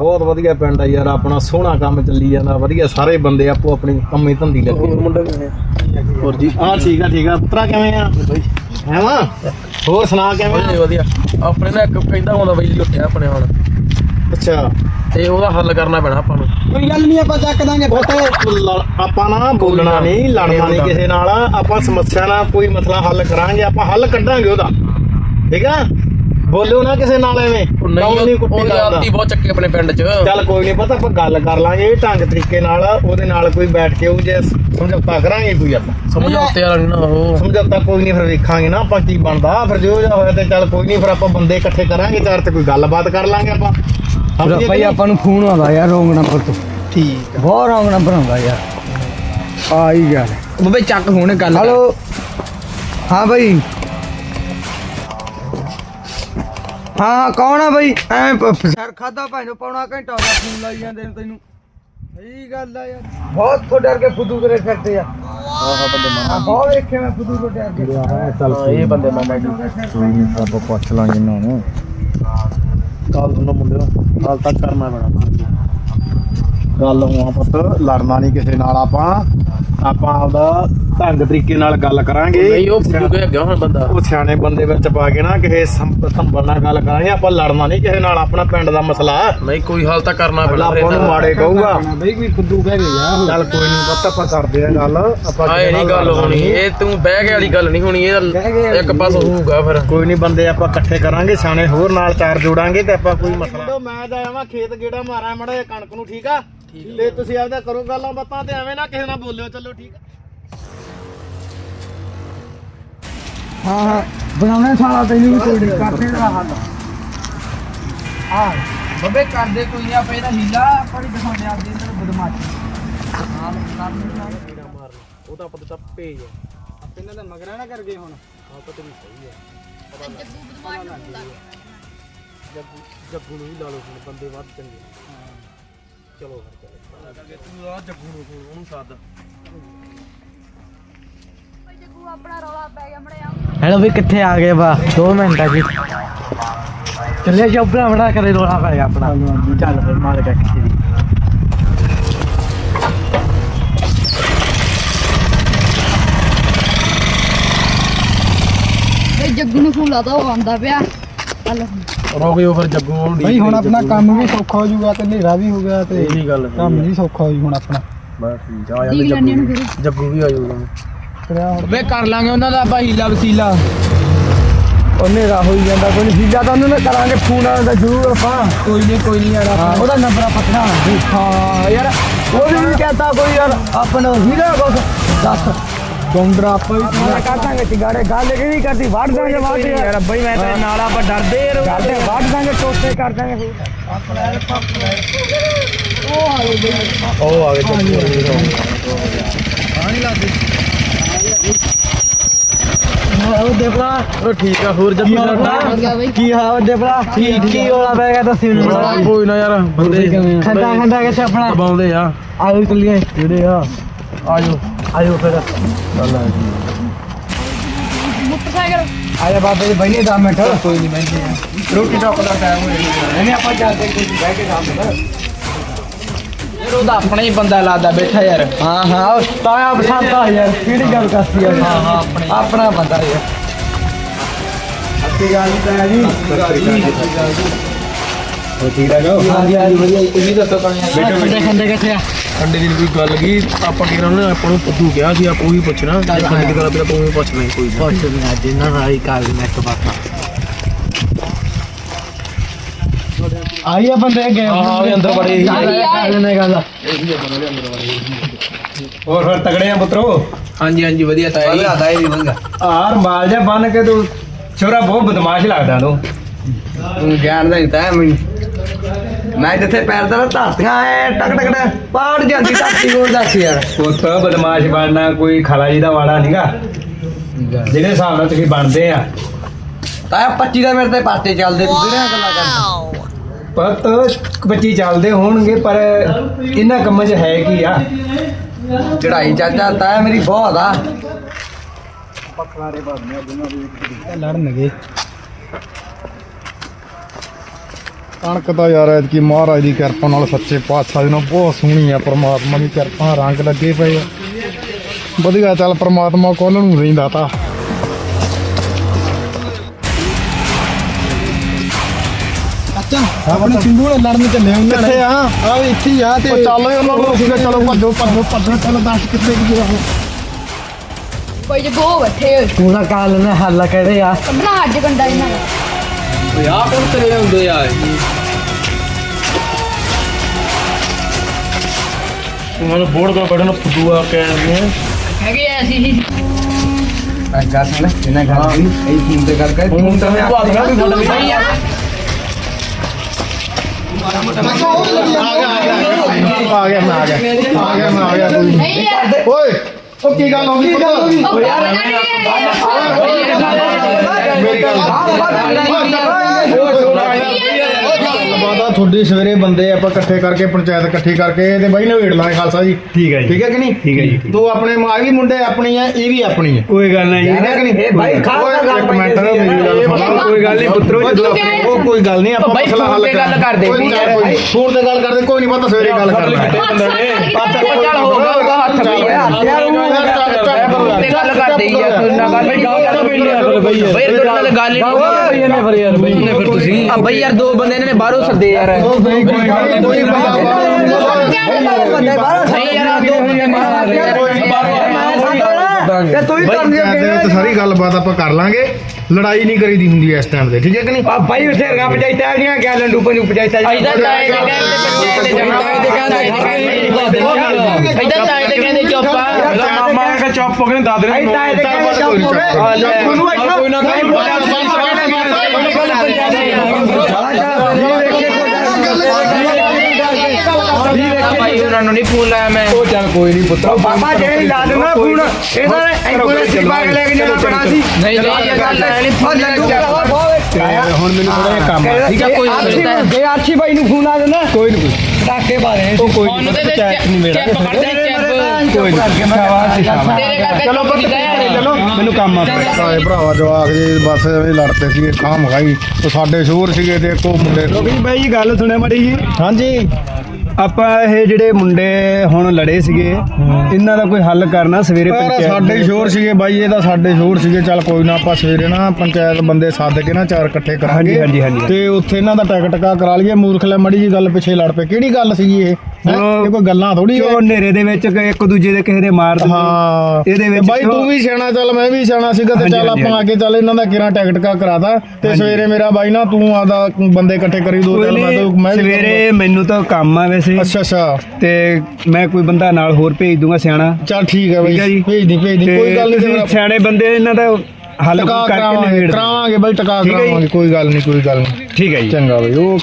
ਬਹੁਤ ਵਧੀਆ ਪਿੰਡ ਆ ਯਾਰ ਆਪਣਾ ਸੋਹਣਾ ਕੰਮ ਚੱਲੀ ਜਾਂਦਾ ਵਧੀਆ ਸਾਰੇ ਬੰਦੇ ਆਪੋ ਆਪਣੀ ਕੰਮੀ ਧੰਦੀ ਲੱਗੇ। ਹੋਰ ਮੁੰਡਾ ਕਿਵੇਂ ਹੋਰ ਜੀ? ਹਾਂ ਠੀਕ ਆ ਠੀਕ ਆ। ਪੁੱਤਰਾ ਕਿਵੇਂ ਆ? ਹੈ ਵਾ ਹੋਰ ਸੁਣਾ ਕਿਵੇਂ ਵਧੀਆ ਆ? ਵਧੀਆ ਆਪਣੇ ਨਾਲ ਇੱਕ ਕਹਿੰਦਾ ਹੁੰਦਾ ਬਈ ਉੱਠਿਆ ਆਪਣੇ ਹੁਣ। ਅੱਛਾ। ਤੇ ਉਹਦਾ ਹੱਲ ਕਰਨਾ ਪੈਣਾ ਆਪਾਂ ਨੂੰ। ਕੋਈ ਗੱਲ ਨਹੀਂ ਆਪਾਂ ਚੱਕ ਦਾਂਗੇ ਉਹ ਤੇ ਲੜ- ਆਪਾਂ ਨਾ ਬੋਲਣਾ ਨਹੀਂ ਲੜਨਾ ਨਹੀਂ ਕਿਸੇ ਨਾਲ। ਆਪਾਂ ਸਮੱਸਿਆ ਨਾਲ ਕੋਈ ਮਸਲਾ ਹੱਲ ਕਰਾਂਗੇ ਆਪਾਂ ਹੱਲ ਕੱਢਾਂਗੇ ਉਹਦਾ। ਠੀਕ ਆ? ਬੋਲਿਓ ਨਾ ਕਿਸੇ ਨਾਲ ਐਵੇਂ। ਉਹ ਨਹੀਂ ਨਹੀਂ ਕੁੱਟੀ ਉਹ ਕਰਦਾ। ਆਦਤੀ ਬਹੁਤ ਚੱਕੇ ਆਪਣੇ ਪਿੰਡ 'ਚ। ਚੱਲ ਕੋਈ ਨਹੀਂ ਪਤਾ ਆਪਾਂ ਗੱਲ ਕਰ ਲਾਂਗੇ ਢੰਗ ਤਰੀਕੇ ਨਾਲ ਉਹਦੇ ਨਾਲ ਕੋਈ ਬੈਠ ਕੇ ਉਹ ਜੇ ਸਮਝੌਤਾ ਕਰਾਂਗੇ ਕੋਈ ਆਪਾਂ। ਸਮਝੌਤੇ ਵਾਲਾ ਨਹੀਂ ਨਾ ਉਹ। ਸਮਝੌਤਾ ਕੋਈ ਨਹੀਂ ਫਿਰ ਵੇਖਾਂਗੇ ਨਾ ਆਪਾਂ ਕੀ ਬਣਦਾ। ਫਿਰ ਜੋ ਜਿਹਾ ਹੋਇਆ ਤੇ ਚੱਲ ਕੋਈ ਨਹੀਂ ਫਿਰ ਆਪਾਂ ਬੰਦੇ ਇਕੱਠੇ ਕਰਾਂਗੇ ਚਾਰ ਤੇ ਕੋਈ ਗੱਲਬਾਤ ਕਰ ਲਾਂਗੇ ਆਪਾਂ। ਸਮਝੇ ਕਿ ਭਾਈ ਨਹੀਂ? ਆਪਾਂ ਨੂੰ ਫੋਨ ਆਉਂਦਾ ਯਾਰ ਰੋਂਗ ਨੰਬਰ ਤੋਂ ਠੀਕ ਬਹੁਤ ਰੋਂਗ ਨੰਬਰ ਆਉਂਦਾ ਯਾਰ। ਆ ਹੀ ਗੱਲ ਬੱਬੇ ਚੱਕ ਹੁਣ ਗੱਲ ਹੈਲੋ। ਹਾਂ ਭਾਈ ਹਾਂ ਕੌਣ ਆ ਭਾਈ ਐ ਸਰ ਖਾਦਾ ਭਾਈ ਨੂੰ ਪੌਣਾ ਘੰਟਾ ਹੋ ਗਿਆ ਫੋਨ ਲਾਈ ਜਾਂਦੇ ਨੂੰ ਤੈਨੂੰ। ਸਹੀ ਗੱਲ ਆ ਯਾਰ। ਬਹੁਤ ਤੋਂ ਡਰ ਕੇ ਫੁੱਦੂ ਕਰੇ ਫਿਰਦੇ ਆ। ਹਾਂ ਹਾਂ ਬੰਦੇ ਮਾਂ ਬਹੁਤ ਵੇਖੇ ਮੈਂ ਫੁੱਦੂ ਤੋਂ ਡਰ ਕੇ। ਚੱਲ ਇਹ ਬੰਦੇ ਮਾਮਾ ਜੀ। ਕੋਈ ਨਹੀਂ ਆਪਾਂ ਪੁੱਛ ਲਾਂਗੇ ਇਹਨਾਂ ਨੂੰ। ਕਾਲ ਹਾਲ ਤੱਕ ਕਰਨਾ ਪੈਣਾ। ਗੱਲ ਹੋਆ ਪੁੱਤ ਲੜਨਾ ਨਹੀਂ ਕਿਸੇ ਨਾਲ ਆਪਾਂ। ਆਪਾਂ ਆਪਦਾ ਢੰਗ ਤਰੀਕੇ ਨਾਲ ਗੱਲ ਕਰਾਂਗੇ। ਨਹੀਂ ਉਹ ਫੁੱਦੂ ਕੇ ਅੱਗੇ ਹੁਣ ਬੰਦਾ। ਉਹ ਸਿਆਣੇ ਬੰਦੇ ਵਿੱਚ ਪਾ ਕੇ ਨਾ ਕਿਸੇ ਸੰਭ- ਸੰਭਲ ਨਾਲ ਗੱਲ ਕਰਾਂਗੇ ਆਪਾਂ ਲੜਨਾ ਨਹੀਂ ਕਿਸੇ ਨਾਲ ਆਪਣਾ ਪਿੰਡ ਦਾ ਮਸਲਾ। ਨਹੀਂ ਕੋਈ ਹਾਲ ਤਾਂ ਕਰਨਾ ਪੈਣਾ ਆਪਾਂ ਨੂੰ ਮਾੜੇ ਕਹੂਗਾ। ਬਈ ਕੋਈ ਫੁੱਦੂ ਕਹਿ ਗਿਆ ਚੱਲ ਕੋਈ ਨਹੀਂ ਪੁੱਤ ਆਪਾਂ ਕਰਦੇ ਆ ਗੱਲ। ਆਪਾਂ ਆਏ ਨਹੀਂ ਗੱਲ ਹੋਣੀ। ਇਹ ਤੂੰ ਬਹਿ ਕੇ ਵਾਲੀ ਗੱਲ ਨਹੀਂ ਹੋਣੀ ਇਹ ਇੱਕ ਪਾਸ ਹੋਊਗਾ ਫਿਰ। ਕੋਈ ਨਹੀਂ ਬੰਦੇ ਆਪਾਂ ਇਕੱਠੇ ਕਰਾਂਗੇ ਸਿਆਣੇ ਹੋਰ ਨਾਲ ਚਾਰ ਜੋੜਾਂਗੇ ਤੇ ਆਪਾਂ ਕੋਈ ਮਸਲਾ ਮੈਂ ਜਾਵਾਂ ਖੇਤ ਗੇੜਾ ਮਾਰਾਂ ਮੜਾ ਕਣਕ ਨੂੰ ਠੀਕ ਆ? ਤੇ ਤੁਸੀਂ ਆਪਦਾ ਕਰੋ ਗੱਲਾਂ ਬਾਤਾਂ ਤੇ ਐਵੇਂ ਨਾ ਕਿਸੇ ਨਾਲ ਬੋਲਿਓ ਚੱਲੋ ਠੀਕ ਆ? ਹਾਂ ਹਾਂ। ਬਣਾਉਣਾ ਸਾਲਾ ਤੈਨੂੰ ਵੀ ਕੋਈ ਨਹੀਂ ਕਰਦੇ ਦਾ ਹੱਲ। ਹਾਂ ਬੱਬੇ ਕਰਦੇ ਕੋਈ ਨਹੀਂ ਆਪਾਂ ਇਹਦਾ ਹੀਲਾ ਆਪਾਂ ਨਹੀਂ ਦਿਖਾਉਂਦੇ ਆਪਦੇ ਅੰਦਰ ਬਦਮਾਸ਼ੀ। ਨਾਲ ਨਾਲ ਉਹ ਤਾਂ ਆਪਾਂ ਤਾਂ ਭੇਜ ਇਹਨਾਂ ਦਾ ਮਗਰਾ ਨਾ ਕਰ ਗਏ ਹੁਣ। ਹਾਂ ਪਤਾ ਨਹੀਂ ਸਹੀ ਹੈ ਜੱਗੂ ਜੱਗੂ ਨੂੰ ਵੀ ਲਾ ਲਓ ਹੁਣ ਬੰਦੇ ਵੱਧ ਚੰਗੇ। ਚਲੋ ਫਿਰ ਚਲੋ। ਤੂੰ ਆ ਜੱਗੂ ਨੂੰ ਉਹਨੂੰ ਸੱਦ ਜੱਗੂ ਆਪਣਾ ਰੌਲਾ ਪੈ ਗਿਆ ਮੜਿਆ। ਹੈਲੋ ਵੀ ਕਿੱਥੇ ਆ ਗਏ ਬਾ? 2 ਮਿੰਟਾਂ ਜੀ। ਚੱਲੇ ਜੋਬਰਾ ਬਣਾ ਕਰੇ ਰੋਣਾ ਪੈ ਗਿਆ ਆਪਣਾ। ਚੱਲ ਫਿਰ ਮਾਰ ਕੇ ਕਿੱਥੇ ਦੀ। ਇਹ ਜੱਗੂ ਨੂੰ ਫੋਨ ਲਾਦਾ ਉਹ ਆਉਂਦਾ ਪਿਆ। ਚੱਲ। ਰੁਕ ਜਾਓ ਫਿਰ ਜੱਗੂ ਨੂੰ ਬਈ ਹੁਣ ਆਪਣਾ ਕੰਮ ਵੀ ਸੌਖਾ ਹੋ ਜਾਊਗਾ ਤੇ ਹਨੇਰਾ ਵੀ ਹੋ ਗਿਆ ਤੇ ਇਹੀ ਗੱਲ ਕੰਮ ਵੀ ਸੌਖਾ ਹੋ ਜੂ ਹੁਣ ਆਪਣਾ। ਬਸ ਠੀਕ ਆ ਆ ਦੇਖ ਲੈਣੇ ਨੂੰ ਫਿਰ। ਜੱਗੂ ਵੀ ਆ ਜਾਊਗਾ। ਵੇ ਕਰ ਲਾਂਗੇ ਉਹਨਾਂ ਦਾ ਆਪਾਂ ਹੀਲਾ ਵਸੀਲਾ ਉਹ ਹਨੇਰਾ ਹੋਈ ਜਾਂਦਾ ਕੋਈ ਨੀ, ਹੀਲਾ ਤਾਂ ਉਹਨਾਂ ਨੇ ਕਰਾਂਗੇ ਫੋਨ ਆਇਆ ਤਾਂ ਜ਼ਰੂਰ ਆਪਾਂ। ਕੋਈ ਨਹੀਂ ਕੋਈ ਨਹੀਂ ਯਾਰ ਉਹਦਾ ਨੰਬਰ ਆਪਾਂ ਕਢਾ ਹਾਂ ਯਾਰ ਉਹ ਵੀ ਨਹੀਂ ਕਹਤਾ ਕੋਈ ਯਾਰ ਆਪਣਾ ਹੀਰਾ ਕੁਛ। ਦੱਸ। ਗੌਂਡਰਾ ਆਪਾਂ ਵੀ ਪੂਰਾ ਕਰ ਦਾਂਗੇ ਚਿਗਾੜੇ ਗੱਲ ਕਿਹਦੀ ਕਰਦੀ? ਵੱਢ ਦਾਂਗੇ ਵੱਢ। ਯਾਰ ਬਈ ਮੈਂ ਤੇ ਨਾਲ ਆਪਾਂ ਡਰਦੇ ਯਾਰ ਕਰਦੇ ਵੱਢ ਦਾਂਗੇ ਟੋਟੇ ਕਰ ਦਾਂਗੇ ਉਹ ਆ ਗਏ ਜੱਗੂ ਉਹ ਦੇਵਲਾ ਉਹ ਠੀਕ ਆ ਹੋਰ ਜੱਗੂ ਹੋ ਸਾਡਾ ਗਿਆ ਬਈ। ਕੀ ਹਾਲ ਦੇਵਲਾ ਕੀ ਕੀ ਹੋਲਾ ਪੈ ਗਿਆ ਦੱਸੀ ਮੈਨੂੰ? ਕੋਈ ਨਾ ਯਾਰ ਬੰਦੇ ਖੰਡਾ ਖੰਡਾ ਕਿੱਥੇ ਆਪਣਾ ਦਬਾਉਂਦੇ ਆ। ਆਜੋ ਚੱਲੀਏ। ਕਿਹੜੇ ਆ ਆਜੋ ਆਜੋ ਫਿਰ। ਮੋਟਰਸਾਈਕਲ। ਆਜਾ ਬਾਬੇ ਦੇ ਬੈਠੇ 10 ਮਿੰਟ। ਕੋਈ ਨਹੀਂ ਬੈਠੇ ਰੋਟੀ ਟੋਕ ਦਾ ਟਾਈਮ ਹੋਇਆ ਨਹੀਂ ਆਪਾਂ ਚੱਲਦੇ ਕੋਈ ਬਹਿ ਕੇ ਕੰਮ ਕਰ। ਯਾਰ ਉਹਦਾ ਆਪਣਾ ਹੀ ਬੰਦਾ ਲਾਦਾ ਬੈਠਾ ਯਾਰ। ਹਾਂ ਹਾਂ ਉਹ ਤਾਇਆ ਪਸੰਦਾ ਯਾਰ ਕਿਹੜੀ ਗੱਲ ਕਰਤੀ ਯਾਰ ਹਾਂ ਹਾਂ ਆਪਣੇ। ਆਪਣਾ ਬੰਦਾ ਯਾਰ। ਅੱਛੀ ਗੱਲ ਨਹੀਂ ਤਾਇਆ ਜੀ। ਹੋ ਠੀਕ ਠਾਕ ਹੋ? ਹਾਂਜੀ ਹਾਂਜੀ ਵਧੀਆ ਤੁਸੀਂ ਦੱਸੋ ਕਣੀਆਂ ਬੈਠੇ ਖੰਡੇ ਕਿੱਥੇ ਆ? ਅੰਡੇ ਦੀ ਕੋਈ ਗੱਲ ਕੀ? ਆਪਾਂ ਕਿਹਨਾਂ ਨੇ ਆਪਾਂ ਨੂੰ ਪੁੱਛੂ ਕਿਹਾ ਸੀ ਆਪਾਂ ਉਹੀ ਪੁੱਛਣਾ। ਜੇ ਖੰਡੇ ਦੀ ਗੱਲ ਪਿਆ ਤੂੰ ਵੀ ਪੁੱਛ ਲੈ ਕੋਈ ਨਾ। ਪੁੱਛ ਮੈਂ ਜਿੰਨਾ ਰਾਈ ਕਾਲ ਨੈਟ ਬਾਤਾ। ਆਈ ਆ ਬੰਦੇ ਗਏ ਆਹ ਵੀ ਅੰਦਰ ਬੜੇ ਹੀ ਨੇ ਗੱਲ ਹੋਰ ਫਿਰ ਤਗੜੇ ਆ ਪੁੱਤਰੋ? ਹਾਂਜੀ ਹਾਂਜੀ ਵਧੀਆ ਤਾਇਆ ਜੀ ਆਦਾ ਹੀ ਬੰਦਾ ਆਰ ਮਾਲ ਜਾ ਬੰਨ ਕੇ ਤੂੰ ਛੋਰਾ ਬਹੁਤ ਬਦਮਾਸ਼ ਲੱਗਦਾ ਤੂੰ। ਤੂੰ ਜਾਣਦਾ ਨਹੀਂ ਤਾਂ ਮੈਨੂੰ। ਮੈਂ ਜਿੱਥੇ ਪੈਰ ਦਾ ਧਰਤੀਆਂ ਐ ਟਕ ਟਕ ਟਕ ਪਾੜ ਜਾਂਦੀ ਧਰਤੀ ਕੋਲ ਦੱਸ ਯਾਰ। ਪੁੱਤ ਬਦਮਾਸ਼ ਬਣਨਾ ਕੋਈ ਖਾਲਾ ਜੀ ਦਾ ਵਾੜਾ ਨਹੀਂਗਾ ਜਿਹੜੇ ਹਿਸਾਬ ਨਾਲ ਤੁਸੀਂ ਬਣਦੇ ਆ। ਤਾਂ 25 ਦਾ ਮੇਰੇ ਤੇ ਪਾਸੇ ਚੱਲਦੇ ਤੂੰ ਕਿਹੜੀਆਂ ਗੱਲਾਂ ਕਰਦਾ? ਪੁੱਤ ਬੱਚੀ ਚੱਲਦੇ ਹੋਣਗੇ, ਪਰ ਇਹਨਾਂ ਕੰਮਾਂ 'ਚ ਹੈ ਕੀ ਆ? ਚੜਾਈ ਚਾਚਾ ਤਾਂ ਮੇਰੀ ਬਹੁਤ ਆ। ਲੜਨਗੇ। ਕਣਕ ਦਾ ਯਾਰ ਐਤਕੀ ਮਹਾਰਾਜ ਦੀ ਕਿਰਪਾ ਨਾਲ ਸੱਚੇ ਪਾਤਸ਼ਾਹ ਦੀ ਨਾਲ ਬਹੁਤ ਸੋਹਣੀ ਆ, ਪ੍ਰਮਾਤਮਾ ਦੀ ਕਿਰਪਾ ਰੰਗ ਲੱਗੇ ਪਏ ਆ। ਵਧੀਆ ਚੱਲ ਪ੍ਰਮਾਤਮਾ ਕੋਲ ਨੂੰ ਰਹਿੰਦਾ ਤਾ। ਆਪਣੇ ਸਿੰਧੂ ਨਾਲ ਲੜਨ ਚੱਲੇ ਉਹਨਾਂ ਕਿੱਥੇ ਆ? ਆ ਵੀ ਇੱਥੇ ਆ ਤੇ ਚੱਲ ਉਹਨਾਂ ਨੂੰ ਸੀਗਾ ਚਲੋ ਭੱਜੋ ਭੱਜੋ ਭੱਜੋ। ਚਲੋ ਦੱਸ ਕਿੱਥੇ ਕੀ ਆ ਭਾਈ ਜੱਗੂ ਉਹ ਬੈਠੇ ਹੋਏ। ਤੂੰ ਦਾ ਕਾਲ ਨੇ ਹੱਲ ਕਹਦੇ ਆ। ਕੱਢਣਾ ਅੱਜ ਕੰਡਾ ਇਹਨਾਂ ਦਾ। ਆ ਕੋਣ ਤੇਰੇ ਹੁੰਦੇ ਆ ਮੈਨੂੰ ਬੋਰਡ ਦਾ ਕੱਢਣ ਫੁੱਦੂ ਆ ਕੇ ਹੈਗੇ ਐ ਅਸੀਂ ਹੀ ਗੱਲ ਸੁਣ ਇਹਨਾਂ ਗੱਲ ਦੀ ਇਹ ਫੋਨ ਤੇ ਗੱਲ ਕਰ ਫੋਨ ਤੇ ਮੈਂ ਬਾਤ ਕਰ ਸਾਡੇ ਲਈ ਆ ਗਿਆ ਮੈਂ ਆ ਗਿਆ ਆ ਗਿਆ। ਮੈਂ ਆ ਗਿਆ ਕੋਈ ਨਹੀਂ ਓਏ ਉਹ ਕੀ ਗੱਲ ਹੋ ਗਈ? ਪੁੱਤ? ਉਹ ਯਾਰ ਮੇਰੀ ਗੱਲ ਬਾਦਾ ਤੁਹਾਡੇ ਸਵੇਰੇ ਬੰਦੇ ਆਪਾਂ ਇਕੱਠੇ ਕਰਕੇ ਪੰਚਾਇਤ ਇਕੱਠੀ ਕਰਕੇ ਤੇ ਬਾਈ ਨਵੇੜ ਲਾਂਗੇ ਖਾਲਸਾ ਜੀ ਠੀਕ ਹੈ ਜੀ ਠੀਕ ਹੈ ਕਿ ਨਹੀਂ ਠੀਕ ਹੈ ਜੀ ਤੂੰ ਆਪਣੇ ਮਾਂ ਵੀ ਮੁੰਡੇ ਆਪਣੀ ਆ ਇਹ ਵੀ ਆਪਣੀ ਹੈ ਕੋਈ ਗੱਲ ਨਹੀਂ ਠੀਕ ਹੈ ਕਿ ਨਹੀਂ ਇਹ ਬਾਈ ਖਾਲਸਾ ਗੱਲ ਇੱਕ ਮਿੰਟ ਨਾ ਮੇਰੀ ਗੱਲ ਸੁਣ। ਕੋਈ ਗੱਲ ਨਹੀਂ ਪੁੱਤਰੋ ਜਦੋਂ ਆਪਣੇ- ਉਹ ਕੋਈ ਗੱਲ ਨਹੀਂ ਆਪਾਂ ਬਾਈ, ਮਸਲਾ ਫੋਨ ਹੱਲ ਤੇ ਗੱਲ ਕਰਦੇ, ਕੋਈ ਨਹੀਂ, ਕੋਈ ਨਹੀਂ। ਫੋਨ ਤੇ ਗੱਲ ਕਰਦੇ ਕੋਈ ਨਹੀਂ ਪਤਾ ਸਵੇਰੇ ਗੱਲ ਕਰਨਾ ਹੈ। ਚੱਲ ਹੋ ਗਿਆ ਉਹਦਾ ਹੱਥ ਵੀ ਯਾਰ ਗੱਲ ਕਰਦੇ ਹੀ ਆ ਤੂੰ ਨਾ ਗੱਲ ਨਹੀਂ ਬਈ ਯਾਰ ਤੂੰ ਨਾਲ ਗੱਲ ਹੀ ਨਹੀਂ ਇਹਨੇ ਫਿਰ ਯਾਰ ਬਈ। ਨੇ ਫਿਰ ਤੁਸੀਂ ਆ ਬਈ ਯਾਰ ਦੋ ਬੰਦੇ ਇਹਨਾਂ ਨੇ ਬਾਹਰੋਂ ਸੱਦੇ ਯਾਰ। ਕੋਈ ਗੱਲ ਨਹੀਂ ਕੋਈ ਬਾਹਰੋਂ ਸਹੀ ਯਾਰ ਆਹ ਦੋ ਬੰਦੇ ਤੇ ਤੂੰ ਹੀ ਕਰਨ ਪੰਚਾਇਤ ਦੇ ਸਾਰੀ ਗੱਲਬਾਤ ਆਪਾਂ ਕਰ ਲਾਂਗੇ। ਲੜਾਈ ਨਹੀਂ ਕਰੀਦੀ ਹੁੰਦੀ ਇਸ ਟਾਈਮ ਤੇ ਠੀਕ ਹੈ ਕਿ ਨਹੀਂ? ਆ ਬਾਈ ਉੱਥੇ ਰਗਾ ਪੰਚਾਇਤਾਂ ਦੀਆਂ ਗਿਆ ਲੰਡੂ ਪੰਜੂ ਪੰਚਾਇਤਾਂ ਇਦਾਂ ਤਾਏ ਦੇ ਕਹਿੰਦੇ ਇਦਾਂ ਤਾਏ ਦੇ ਕਹਿੰਦੇ ਚੋਪਾ ਮਾਮਾ ਕਾ ਚੌਪ ਪਕੜੇ ਦਾਦ ਨੇ ਕਹਿੰਦੇ ਕੋਈ ਨਾ ਭਾਈ ਉਹਨਾਂ ਨੂੰ ਨਹੀਂ ਫੋਨ ਲਾਇਆ ਮੈਂ ਉਹ ਚੱਲ ਕੋਈ ਨਹੀਂ ਪੁੱਤਰ ਬਾਬਾ ਜੇ ਲਾ ਦਿੰਦਾ ਫੋਨ ਇਹਨਾਂ ਨੇ ਐਂਬੂਲੈਂਸ ਦੀ ਬਾਗ ਲੈ ਕੇ ਜਾਣਾ ਪੈਣਾ ਸੀ ਨਹੀਂ ਨਹੀਂ ਇਹ ਗੱਲ ਹੈ ਨਹੀਂ ਉਹ ਲੱਡੂ ਭਰਾਵਾ ਬਹੁਤ ਹੁਣ ਮੈਨੂੰ ਥੋੜਾ ਜਿਹਾ ਕੰਮ ਆ ਠੀਕ ਹੈ ਕੋਈ ਨਹੀਂ ਜੇ ਨੂੰ ਫੋਨ ਕੋਈ ਨਹੀਂ ਟਾਕੇ ਬਾਰੇ ਉਹ ਕੋਈ ਨਹੀਂ ਪੰਚਾਇਤ ਨਹੀਂ ਮੇਰਾ ਕੋਈ ਨਹੀਂ ਤੇਰੇ ਕਰਕੇ ਚਲੋ ਪੁੱਤ ਚਲੋ ਮੈਨੂੰ ਕੰਮ ਆ। ਸਾਰੇ ਭਰਾਵਾ ਜਵਾਕ ਜੀ ਬਸ ਐਵੇਂ ਲੜਦੇ ਸੀਗੇ ਖਾਂ ਮਗਾਈ ਤੇ ਸਾਡੇ ਸ਼ੋਰ ਸੀਗੇ ਤੇ ਇੱਕੋ ਮੁੰਡੇ ਵੀ ਬਾਈ ਗੱਲ ਸੁਣਿਆ ਮੜੀ ਜੀ। ਹਾਂਜੀ। ਆਪਾਂ ਇਹ ਜਿਹੜੇ ਮੁੰਡੇ ਹੁਣ ਲੜੇ ਸੀਗੇ ਇਹਨਾਂ ਦਾ ਕੋਈ ਹੱਲ ਕਰਨਾ ਸਵੇਰੇ ਪੰਚਾਇਤ ਸਾਡੇ ਸ਼ੋਰ ਸੀਗੇ ਬਾਈ ਇਹਦਾ ਸਾਡੇ ਸ਼ੋਰ ਸੀਗੇ। ਚੱਲ ਕੋਈ ਨਾ ਆਪਾਂ ਸਵੇਰੇ ਨਾ ਪੰਚਾਇਤ ਬੰਦੇ ਸੱਦ ਕੇ ਨਾ ਚਾਰ ਇਕੱਠੇ ਕਰਾਂਗੇ। ਹਾਂਜੀ, ਹਾਂਜੀ, ਹਾਂਜੀ। ਤੇ ਉੱਥੇ ਇਹਨਾਂ ਦਾ ਟਿਕ ਟਕਾ ਕਰਾ ਲਈਏ। ਮੂਰਖ ਲੈ ਮੜੀ ਜੀ ਗੱਲ ਪਿੱਛੇ ਲੜ ਪਏ। ਕਿਹੜੀ ਗੱਲ ਸੀਗੀ ਇਹ? ਇਹ ਕੋਈ ਗੱਲਾਂ ਥੋੜੀ ਹੈ ਹਨੇਰੇ ਦੇ ਵਿੱਚ ਇੱਕ ਦੂਜੇ ਦੇ ਕਿਸੇ ਦੇ ਮਾਰ ਦਿੰਦੇ। ਹਾਂ। ਇਹਦੇ ਵਿੱਚ ਬਾਈ ਤੂੰ ਵੀ ਸਿਆਣਾ ਚੱਲ ਮੈਂ ਵੀ ਸਿਆਣਾ ਸੀਗਾ ਤੇ ਚੱਲ ਆਪਾਂ ਆ ਕੇ ਚੱਲ ਇਹਨਾਂ ਦਾ ਕਿਰਾਂ ਟਿਕ ਟਕਾ ਕਰਾਦਾ ਤੇ ਸਵੇਰੇ ਮੇਰਾ ਬਾਈ ਨਾ ਤੂੰ ਆਦਾ ਬੰਦੇ ਇਕੱਠੇ ਕਰੀ ਦੋ ਚੱਲ ਮੈਂ ਤਾਂ ਮੈਂ ਸਵੇਰੇ ਮੈਨੂੰ ਤਾਂ ਕੰਮ ਆ ਵੈਸੇ। ਅੱਛਾ ਅੱਛਾ। ਤੇ ਮੈਂ ਕੋਈ ਬੰਦਾ ਨਾਲ ਹੋਰ ਭੇਜ ਦੂੰਗਾ ਸਿਆਣਾ। ਚੱਲ ਠੀਕ ਹੈ। ਬਾਈ। ਭੇਜ ਦੀ ਭੇਜ ਦੀ। ਕੋਈ ਗੱਲ ਨਹੀਂ ਸਿਆਣੇ ਬੰਦੇ ਇਹਨਾਂ ਦਾ ਹੱਲ ਕਰਕੇ ਕਰਾਵਾਂਗੇ ਬਾਈ ਟਕਾ। ਕਰਾਵਾਂਗੇ। ਕੋਈ ਗੱਲ ਨਹੀਂ ਕੋਈ ਗੱਲ ਨਹੀਂ ਠੀਕ ਹੈ ਜੀ। ਚੰਗਾ ਬਾਈ ਉਹ